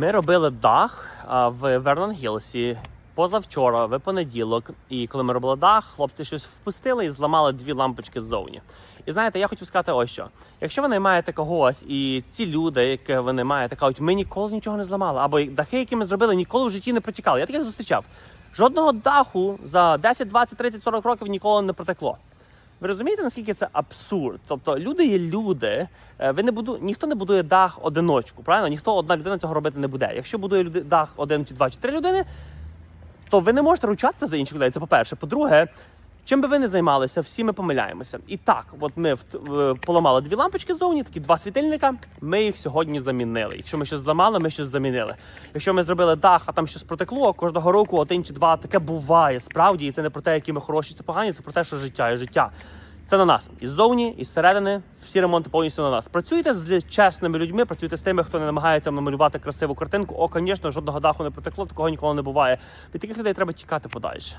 Ми робили дах в Вернон Гілсі позавчора, в понеділок. І коли ми робили дах, хлопці щось впустили і зламали дві лампочки ззовні. І знаєте, я хотів сказати ось що. Якщо ви наймаєте когось, і ці люди, які ви наймаєте, кажуть, ми ніколи нічого не зламали, або дахи, які ми зробили, ніколи в житті не протікали. Я таких зустрічав. Жодного даху за 10, 20, 30, 40 років ніколи не протекло. Ви розумієте, наскільки це абсурд? Тобто люди є люди. Е, Ви не буду, ніхто не будує дах одиночку, правильно? Ніхто одна людина цього робити не буде. Якщо будує люди, дах один чи два чи три людини, то ви не можете ручатися за інших людей. Це по-перше. По-друге, чим би ви не займалися, всі ми помиляємося. І так, от ми поламали дві лампочки ззовні, такі два світильника. Ми їх сьогодні замінили. Якщо ми щось зламали, ми щось замінили. Якщо ми зробили дах, а там щось протекло, кожного року один чи два таке буває справді. І це не про те, які ми хороші, це погані, це про те, що життя і життя. Це на нас і ззовні, і зсередини. Всі ремонти повністю на нас. Працюйте з чесними людьми, працюйте з тими, хто не намагається намалювати красиву картинку. О, звісно, жодного даху не протекло, такого ніколи не буває. Від таких людей треба тікати подальше.